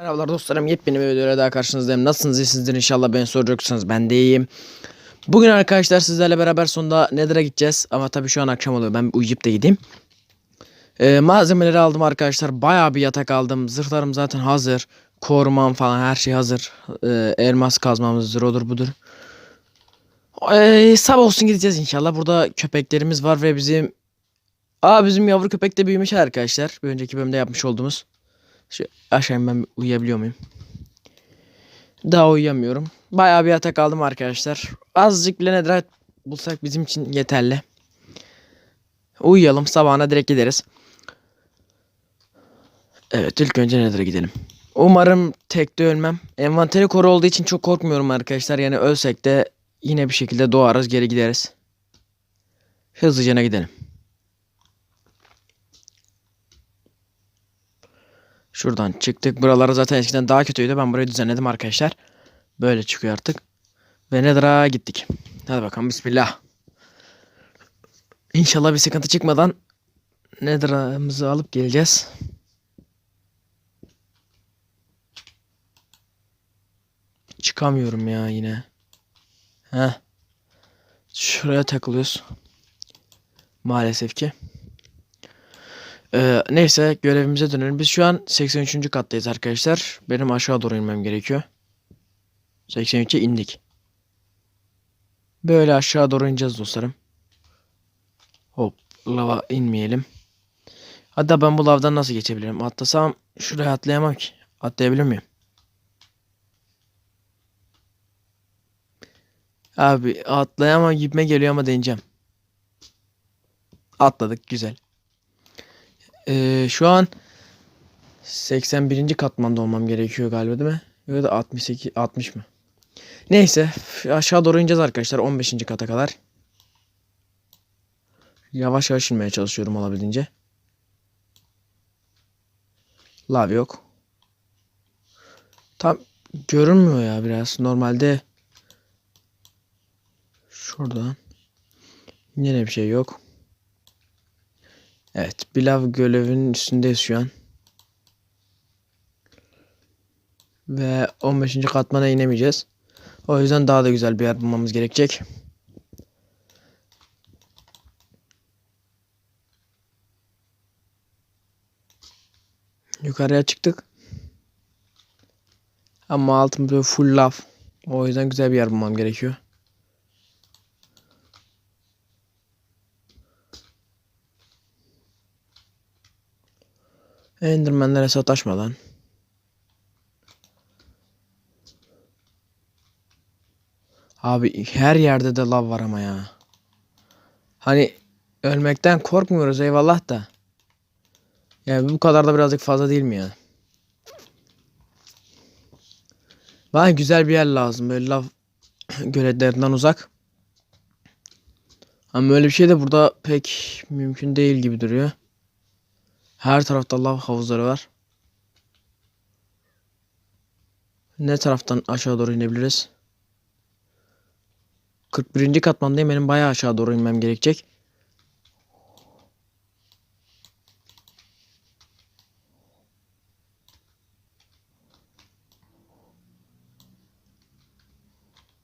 Merhabalar dostlarım yepyeni bir videoyla daha karşınızdayım. Nasılsınız iyisiniz inşallah beni soracaksanız ben de iyiyim. Bugün arkadaşlar sizlerle beraber sonunda Nether'a gideceğiz. Ama tabii şu an akşam oluyor ben uyuyup da gideyim. Ee, malzemeleri aldım arkadaşlar. Bayağı bir yatak aldım. Zırhlarım zaten hazır. Korumam falan her şey hazır. Ee, elmas kazmamızdır odur budur. Ee, sabah olsun gideceğiz inşallah. Burada köpeklerimiz var ve bizim... Aa bizim yavru köpek de büyümüş arkadaşlar. Bir önceki bölümde yapmış olduğumuz. Şu aşağı ben uyuyabiliyor muyum? Daha uyuyamıyorum. Bayağı bir yatak aldım arkadaşlar. Azıcık nedir bulsak bizim için yeterli. Uyuyalım sabahına direkt gideriz. Evet ilk önce Nether'a gidelim. Umarım tekte ölmem. Envanteri koru olduğu için çok korkmuyorum arkadaşlar. Yani ölsek de yine bir şekilde doğarız geri gideriz. Hızlıca gidelim. Şuradan çıktık. Buraları zaten eskiden daha kötüydü. Ben burayı düzenledim arkadaşlar. Böyle çıkıyor artık. Ve Nether'a gittik. Hadi bakalım bismillah. İnşallah bir sıkıntı çıkmadan Nether'ımızı alıp geleceğiz. Çıkamıyorum ya yine. Heh. Şuraya takılıyoruz. Maalesef ki. Ee, neyse görevimize dönelim. Biz şu an 83. kattayız arkadaşlar. Benim aşağı doğru inmem gerekiyor. 83'e indik. Böyle aşağı doğru ineceğiz dostlarım. Hop lava inmeyelim. Hatta ben bu lavdan nasıl geçebilirim? Atlasam şuraya atlayamam ki. Atlayabilir miyim? Abi atlayamam gibime geliyor ama deneyeceğim. Atladık güzel. Ee, şu an 81. katmanda olmam gerekiyor galiba değil mi? Ya da 68 60 mı? Neyse aşağı doğru ineceğiz arkadaşlar 15. kata kadar. Yavaş yavaş inmeye çalışıyorum olabildiğince. Lav yok. Tam görünmüyor ya biraz. Normalde şuradan yine bir şey yok. Evet, Bilav Gölev'in üstündeyiz şu an. Ve 15. katmana inemeyeceğiz. O yüzden daha da güzel bir yer bulmamız gerekecek. Yukarıya çıktık. Ama altım böyle full lav. O yüzden güzel bir yer bulmam gerekiyor. Enderman'lere sataşmadan. Abi her yerde de lav var ama ya. Hani ölmekten korkmuyoruz eyvallah da. Yani bu kadar da birazcık fazla değil mi ya? Bana güzel bir yer lazım böyle lav göletlerinden uzak. Ama öyle bir şey de burada pek mümkün değil gibi duruyor. Her tarafta lav havuzları var. Ne taraftan aşağı doğru inebiliriz? 41. katmandayım. Benim bayağı aşağı doğru inmem gerekecek.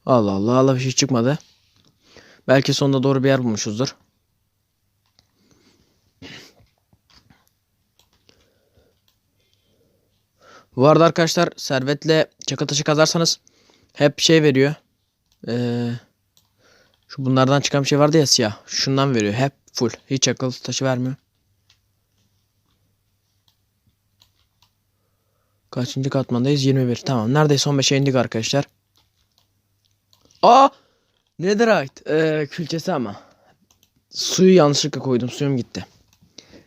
Allah Allah Allah bir şey çıkmadı. Belki sonunda doğru bir yer bulmuşuzdur. Bu arada arkadaşlar servetle çakıl taşı kazarsanız hep şey veriyor. Ee, şu bunlardan çıkan bir şey vardı ya siyah. Şundan veriyor. Hep full. Hiç çakıl taşı vermiyor. Kaçıncı katmandayız? 21. Tamam. Neredeyse 15'e indik arkadaşlar. Aa! Netherite. Ee, külçesi ama. Suyu yanlışlıkla koydum. Suyum gitti.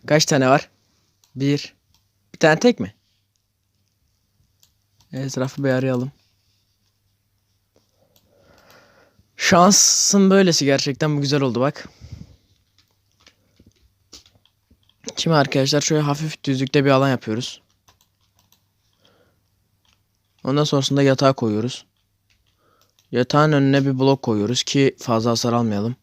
Kaç tane var? Bir. Bir tane tek mi? Etrafı bir arayalım. Şansın böylesi gerçekten bu güzel oldu bak. Şimdi arkadaşlar şöyle hafif düzlükte bir alan yapıyoruz. Ondan sonrasında yatağı koyuyoruz. Yatağın önüne bir blok koyuyoruz ki fazla hasar almayalım.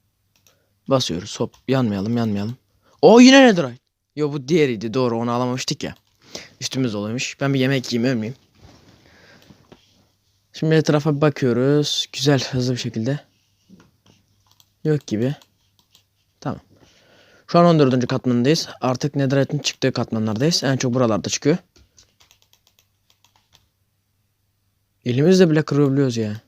Basıyoruz hop yanmayalım yanmayalım. O yine netherite. Yo bu diğeriydi doğru onu alamamıştık ya. Üstümüz doluymuş. Ben bir yemek yiyeyim ölmeyeyim. Şimdi etrafa bakıyoruz. Güzel hızlı bir şekilde. Yok gibi. Tamam. Şu an 14. katmanındayız. Artık Netherite'in çıktığı katmanlardayız. En çok buralarda çıkıyor. Elimizle bile kırabiliyoruz ya.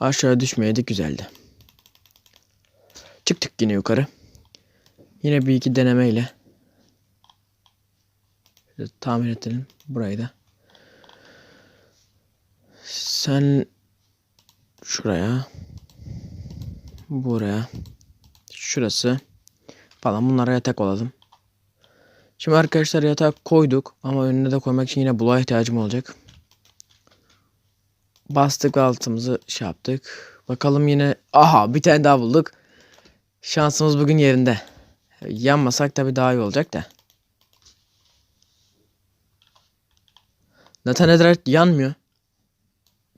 Aşağı düşmeyeydik güzeldi. Çıktık yine yukarı. Yine bir iki denemeyle. Şöyle tamir edelim burayı da. Sen şuraya buraya şurası falan bunlara yatak olalım. Şimdi arkadaşlar yatak koyduk ama önüne de koymak için yine buluğa ihtiyacım olacak. Bastık altımızı şey yaptık. Bakalım yine aha bir tane daha bulduk. Şansımız bugün yerinde. Yanmasak tabii daha iyi olacak da. Zaten Netherite yanmıyor.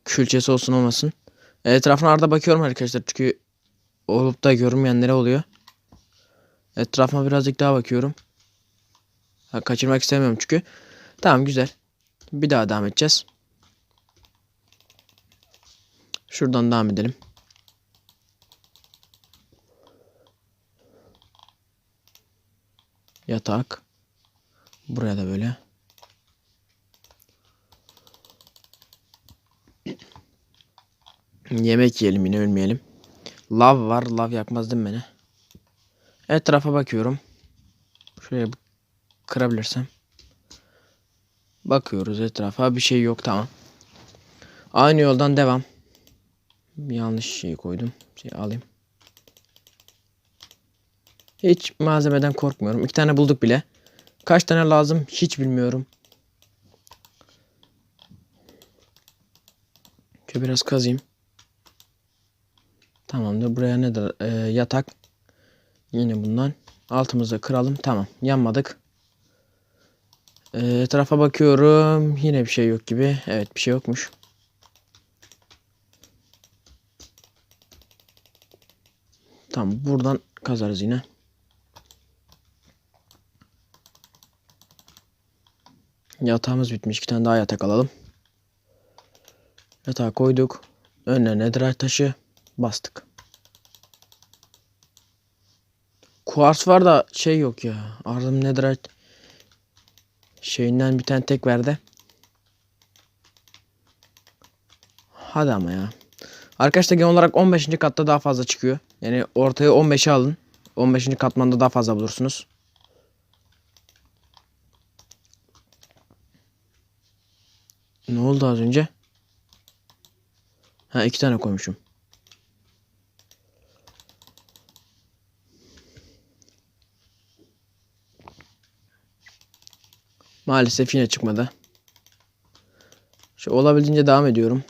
Külçesi olsun olmasın. Etrafına arada bakıyorum arkadaşlar çünkü olup da görünmeyenlere oluyor. Etrafıma birazcık daha bakıyorum. Ha, kaçırmak istemiyorum çünkü. Tamam güzel. Bir daha devam edeceğiz. Şuradan devam edelim. Yatak. Buraya da böyle. Yemek yiyelim yine ölmeyelim. Lav var. Lav yakmaz değil mi beni? Etrafa bakıyorum. Şuraya kırabilirsem. Bakıyoruz etrafa. Bir şey yok tamam. Aynı yoldan devam. Yanlış şey koydum. Şey alayım. Hiç malzemeden korkmuyorum. İki tane bulduk bile. Kaç tane lazım hiç bilmiyorum. Şöyle biraz kazayım. Tamamdır. Buraya ne de e, yatak. Yine bundan. Altımızda kıralım. Tamam. Yanmadık. E, etrafa bakıyorum. Yine bir şey yok gibi. Evet bir şey yokmuş. Tamam. Buradan kazarız yine. Yatağımız bitmiş. İki tane daha yatak alalım. Yatağı koyduk. Önüne netherite taşı bastık. Kuars var da şey yok ya. Ardım netherite şeyinden bir tane tek verdi. Hadi ama ya. Arkadaşlar genel olarak 15. katta daha fazla çıkıyor. Yani ortaya 15'e alın. 15. katmanda daha fazla bulursunuz. Ne oldu az önce? Ha iki tane koymuşum. Maalesef yine çıkmadı. Şu olabildiğince devam ediyorum.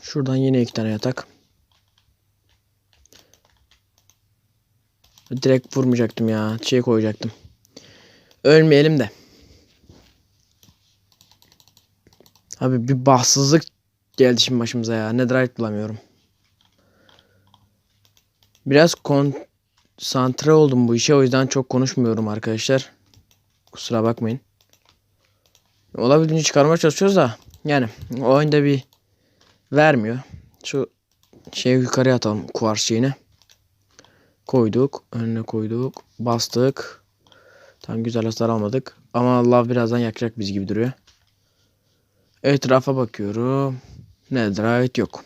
Şuradan yine iki tane yatak. Direkt vurmayacaktım ya. Şey koyacaktım. Ölmeyelim de. Abi bir bahtsızlık geldi şimdi başımıza ya. Netherite bulamıyorum. Biraz konsantre oldum bu işe. O yüzden çok konuşmuyorum arkadaşlar. Kusura bakmayın. Olabildiğince çıkarmaya çalışıyoruz da. Yani oyunda bir vermiyor. Şu şeyi yukarıya atalım kuvars şeyini. Koyduk. Önüne koyduk. Bastık. Tam güzel hasar almadık. Ama Allah birazdan yakacak biz gibi duruyor. Etrafa bakıyorum. Netherite yok.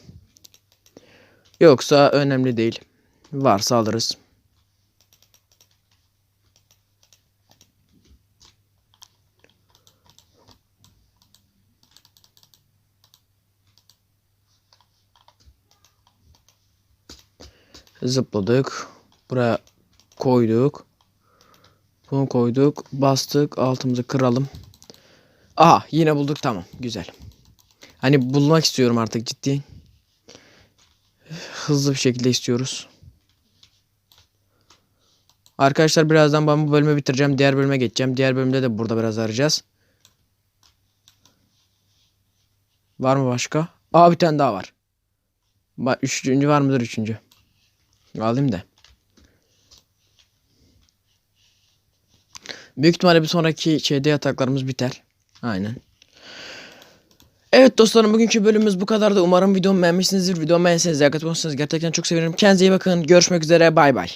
Yoksa önemli değil. Varsa alırız. Zıpladık. Buraya koyduk. Bunu koyduk. Bastık. Altımızı kıralım. Aha yine bulduk tamam. Güzel. Hani bulmak istiyorum artık ciddi. Hızlı bir şekilde istiyoruz. Arkadaşlar birazdan ben bu bölümü bitireceğim. Diğer bölüme geçeceğim. Diğer bölümde de burada biraz arayacağız. Var mı başka? Aa bir tane daha var. Bak üçüncü var mıdır üçüncü? Alayım da. Büyük ihtimalle bir sonraki şeyde yataklarımız biter. Aynen. Evet dostlarım bugünkü bölümümüz bu kadardı. Umarım videomu beğenmişsinizdir. Videomu beğenseniz atmayı unutmayın. Gerçekten çok sevinirim. Kendinize iyi bakın. Görüşmek üzere. Bay bay.